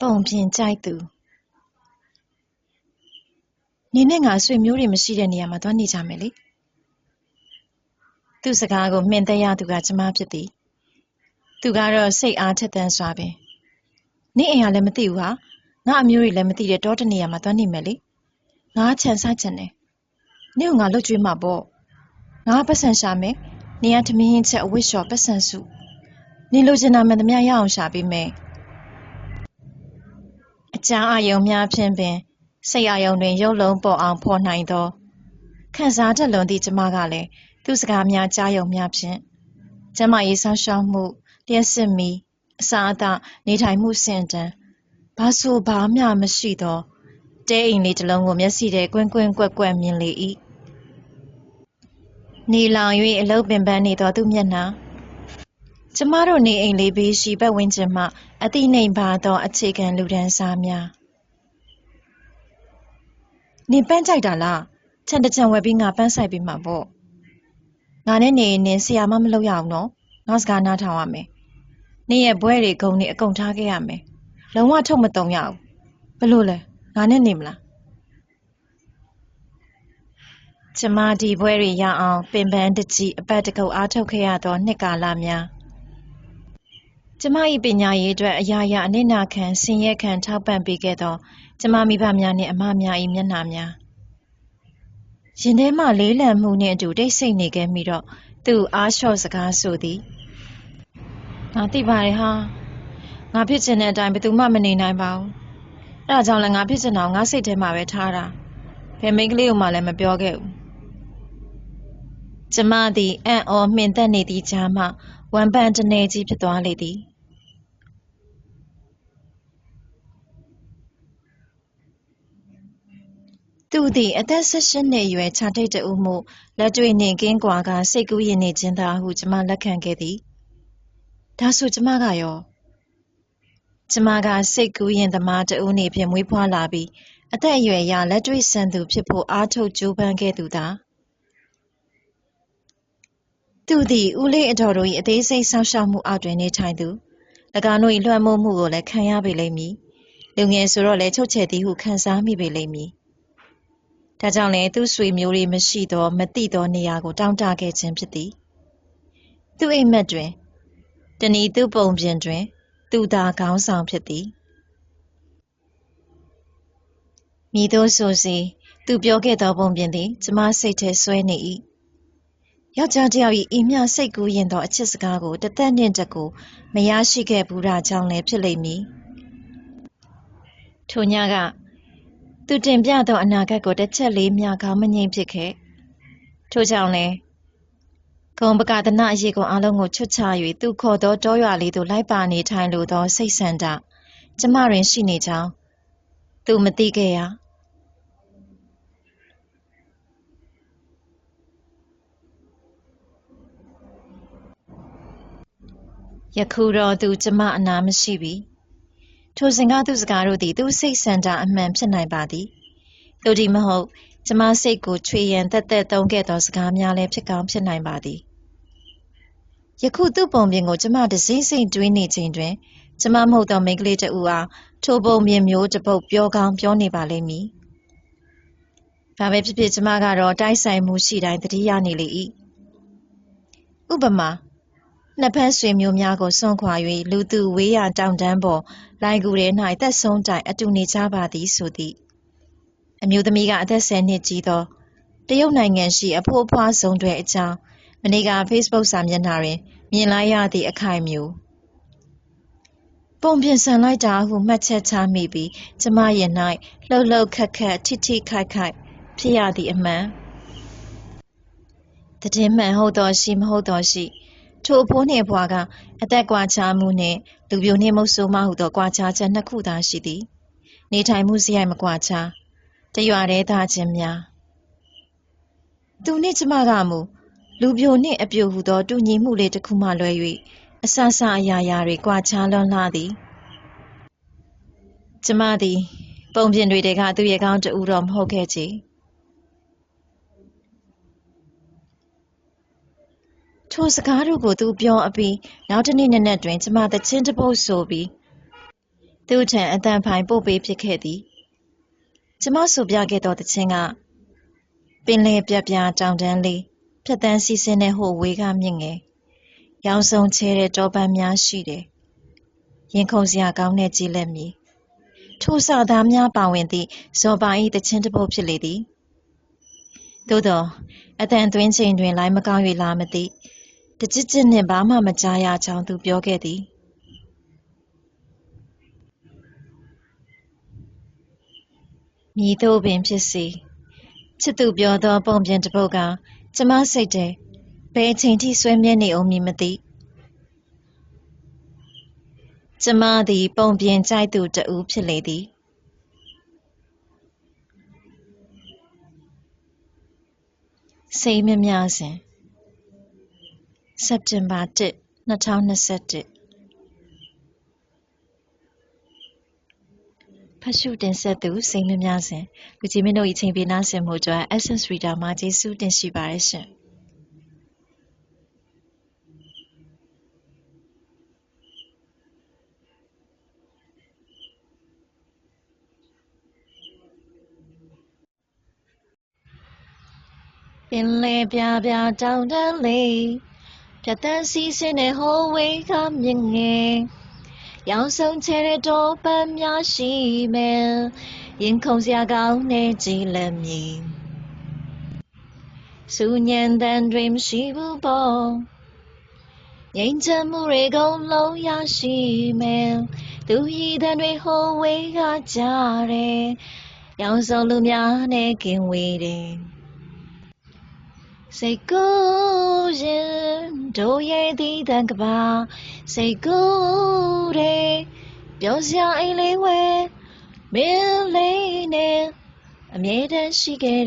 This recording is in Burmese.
ပုံပြင်ကြိုက်သူနေနဲ့ငါဆွေမျိုးတွေမရှိတဲ့နေရာမှာသွားနေကြမယ်လေသူ့စကားကိုမှင်သက်ရသူကကျမဖြစ်သည်သူကတော့စိတ်အားထက်သန်စွာပင်နေအိမ်ကလည်းမသိဘူးဟာငါအမျိုးတွေလည်းမသိတဲ့တောတနေရာမှာသွားနေမယ်လေငါချန်ဆိုင်ချင်တယ်နေကငါလွတ်ကျွေးမှာပေါ့ငါပတ်စံရှာမယ်နေရထမင်းဟင်းချက်အဝတ်လျှော်ပတ်စံစုနေလိုချင်တာမှန်သမျှရအောင်ရှာပေးမယ်အ ကြအာယုံများဖြင့်ပင်စိတ်အာယုံတွင်ရုပ်လုံးပေါ်အောင်ဖော်နိုင်သောခံစားတတ်လွန်သည့်ကျမကလည်းသူစကားများကြားယုံများဖြင့်ကျမရေးဆောင်းရှောက်မှုလျှက်စစ်မီအစာအသောက်နေထိုင်မှုစင်တန်းဘာဆိုဘာမျှမရှိသောတဲအိမ်လေးတစ်လုံးကိုမျက်စိထဲကွင်းကွင်းကွက်ကွက်မြင်လေ၏နေလောင်၍အလုတ်ပင်ပန်းနေသောသူမျက်နှာ ကျမတို့နေအိမ်လေးဘေးရှိပတ်ဝန်းကျင်မှ အတိနှိမ်ပါသော အခြေခံလူဒန်းစားများနေပန်းကြိုက်တာလားခြံတစ်ခြံဝယ်ပြီးငါပန်းဆိုင်ပေးမှာပေါ့ငါနဲ့နေနေဆရာမမလုပ်ရအောင်နော်ငါစကားနားထောင်ရမယ်နေရဲ့ဘွဲတွေဂုံတွေအကုန်ထားခဲ့ရမယ်လုံးဝထုတ်မတုံရဘူးဘလို့လဲငါနဲ့နေမလားကျမဒီဘွဲတွေရအောင်ပင်ပန်းတကြီးအပတ်တကုတ်အားထုတ်ခဲ့ရသောနှစ်ကာလများ ကျမ၏ပညာရေးအတွက်အရာရာအနစ်နာခံဆင်းရဲခံထောက်ပံ့ပေးခဲ့သော ကျမမိဘများနှင့်အမများ၏မျက်နှာများရင်ထဲမှလေးလံမှုနှင့်အတူတိတ်ဆိတ်နေခဲ့မိတော့သူ့အားလျှော့စကားဆိုသည်ငါသိပါတယ်ဟာငါဖြစ်ချင်တဲ့အတိုင်းဘယ်သူမှမနေနိုင်ပါဘူးအဲဒါကြောင့်လည်းငါဖြစ်ချင်တာကိုငါစိတ်ထဲမှာပဲထားတာဘယ်မိန်းကလေးကိုမှလည်းမပြောခဲ့ဘူးကျမသည်အံ့ဩမှင်သက်နေသည့်ကြားမှဝမ်းပန်းတနေကြီးဖြစ်သွားလေသည် သူသည်အသက်၁၈နှစ်အရွယ်ခြာထိတ်တဦးမှုလက်တွေ့နှင့်ကင်းကွာကစိတ်ကူးယဉ်နေခြင်းသာဟုကျမလက်ခံခဲ့သည်ဒါဆိုကျမကရောကျမကစိတ်ကူးယဉ်သမားတဦးနေဖြင့်မွေးဖွားလာပြီးအသက်အရွယ်ရလက်တွေ့ဆန်သူဖြစ်ဖို့အားထုတ်ကြိုးပမ်းခဲ့သူသာသူသည်ဦးလေးအတော်တို့၏အသေးစိတ်ဆောက်ရှောက်မှုအောက်တွင်နေထိုင်သူ၎င်းတို့၏လွှမ်းမိုးမှုကိုလည်းခံရပေလိမ့်မည်လူငယ်ဆိုတော့လည်းချုပ်ချယ်သည်ဟုခံစားမိပေလိမ့်မည် ဒါကြောင့်လည်းသူ့ဆွေမျိုးတွေမရှိသောမသိသောနေရာကိုတောင်းတခဲ့ခြင်းဖြစ်သည်သူ့အိမ်မက်တွင်တနည်းသူ့ပုံပြင်တွင် သူသာခေါင်းဆောင်ဖြစ်သည်မိတို့ဆိုစီသူပြောခဲ့သောပုံပြင်သည်ကျမစိတ်ထဲဆွဲနေ၏ယောက်ျားတစ်ယောက်၏ဤမျှစိတ်ကူးရင်သောအချစ်စကားကိုတသက်နှင့်တကူမရရှိခဲ့ဘူးတာကြောင့်လည်းဖြစ်လိမ့်မည်ထိုညက သူတင်ပြသောအနာဂတ်ကိုတစ်ချက်လေးမျှခေါင်းမငိမ့်ဖြစ်ခဲ့ထို့ကြောင့်လည်းဂုံပကဒနာအရေးကုန်အလုံးကိုချွတ်ချ၍သူခေါ်သောတောရွာလေးသို့လိုက်ပါနေထိုင်လိုသောစိတ်ဆန္ဒကျမတွင်ရှိနေကြောင်းသူမသိခဲ့ရယခုတော့သူကျမအနာမရှိပြီ ထိုစဉ်ကသူစကားတို့သည် သူစိတ်ဆန္ဒအမှန်ဖြစ်နိုင်ပါသည်သို့ဒီမဟုတ်ကျမစိတ်ကိုချွေရန်တက်တက်သုံးခဲ့သောစကားများလည်းဖြစ်ကောင်းဖြစ်နိုင်ပါသည်ယခုသူ့ပုံပြင်ကိုကျမတစည်းစိမ်တွေးနေချိန်တွင်ကျမမဟုတ်သောမိန်းကလေးတဦးအားထိုပုံပြင်မျိုးတစ်ပုတ်ပြောကောင်းပြောနေပါလိမ့်မည်။ဘာပဲဖြစ်ဖြစ်ကျမကတော့တိုက်ဆိုင်မှုရှိတိုင်းတတိယနေလေ၏။ဥပမာ နှစ်ဖက်ဆွေမျိုးများကိုစွန့်ခွာ၍လူသူဝေးရာတောင်တန်းပေါ်လိုင်ကူထဲ၌သက်ဆုံးတိုင်အတူနေကြပါသည်ဆိုသည်အမျိုးသမီးကအသက်10နှစ်ကြီးသောတရုတ်နိုင်ငံရှိအဖိုးအဖွားဆုံးတွေအကြောင်းမနေ့က Facebook စာမျက်နှာတွင် မြင်လိုက်ရသည့်အခိုင်မျိုးပုံပြင်ဆန်လိုက်တာဟုမှတ်ချက်ချမိပြီးကျမရင်၌လှုပ်လှုပ်ခက်ခက်ထိထိခိုက်ခိုက်ဖြစ်ရသည့်အမှန်တည်င်းမှန်ဟုတ်တော်ရှိမဟုတ်တော်ရှိ ထိုအဖိုးနှင့်အဖွားကအသက်ကွာခြားမှုနှင့် လူပြိုနှင့်မုတ်ဆိုးမဟုသော ကွာခြားချက်နှစ်ခုသာရှိသည် နေထိုင်မှုစရိုက်မကွာခြားတရွာတဲသားချင်းများသူနှင့်ကျမကမူလူပြိုနှင့်အပြိုဟုသော တူညီမှုလေးတစ်ခုမှလွဲ၍အဆဆအရာရာတွေ ကွာခြားလွန်းလှသည်ကျမသည် ပုံပြင်တွေတဲက သူရဲ့ကောင်းတူတော့ မဟုတ်ခဲ့ချေ ထိုစကားတို့ကိုသူပြောအပြီးနောက်တစ်နေ့နက်နက်တွင်ကျမသချင်းတစ်ပုတ်ဆိုပြီးသူ့ထံအတန်ဖိုင်ပို့ပေးဖြစ်ခဲ့သည်ကျမဆိုပြခဲ့သောတခြင်းကပင်လယ်ပြပြတောင်တန်းလေးဖြတ်တန်းစီးဆင်းတဲ့ဟိုဝေးကမြင့်ငယ်ရောင်စုံချဲတဲ့တောပန်းများရှိတယ်ရင်ခုန်စရာကောင်းတဲ့ကြည်လက်မြည်ထိုစာသားများပါဝင်သည့်ဇော်ပါ၏တခြင်းတစ်ပုဒ်ဖြစ်လေသည်သို့သောအတန်သွင်းချိန်တွင်လိုင်းမကောင်း၍လာမသိ တကြစ်ကြစ်နှင့်ဘာမှမကြားရကြောင်းသူပြောခဲ့သည်မြည်သို့ပင်ဖြစ်စီချစ်သူပြောသောပုံပြင်တစ်ပုဒ်ကကျမစိတ်ထဲဘယ်အချိန်ထိဆွဲမြဲနေအောင်မည်မသိကျမသည် ပုံပြင်ကြိုက်သူတဦးဖြစ်လေသည်စိတ်မမြစဉ် စက်တင်ဘာ1 2021ဖတ်ရှုတင်ဆက်သူစိတ်မမြစဉ်လူကြီးမင်းတို့၏ချိန်ပေးနာဆင်မှုအတွက် Essence Reader မှာကျေးဇူးတင်ရှိပါတယ်ရှင်ပင်လေပြပြတောင်တန်းလေး ဖြတ်တန်းစီးဆင်းတဲ့ဟိုဝေးကမြင့်ငယ်ရောင်စုံချဲတဲ့တောပန်းများရှိမယ်ရင်ခုန်စရာကောင်းတဲ့ကြည်လက်မြည်စူညံတန်တွေမရှိဘူးပေါ့ငြိမ်ချမ်းမှုတွေကုန်လုံးရရှိမယ်သူရည်တန်တွေဟိုဝေးကကြတယ်ရောင်စုံလူများနဲ့ကင်ဝေးတယ် စိတ်ကူးရင်တို့ရဲ့ဒီတန်ကပါစိတ်ကူးတယ်ပြောစရာအိမ်လေးဝဲမင်းလေးနဲ့အမြဲတမ်းရှိခဲ့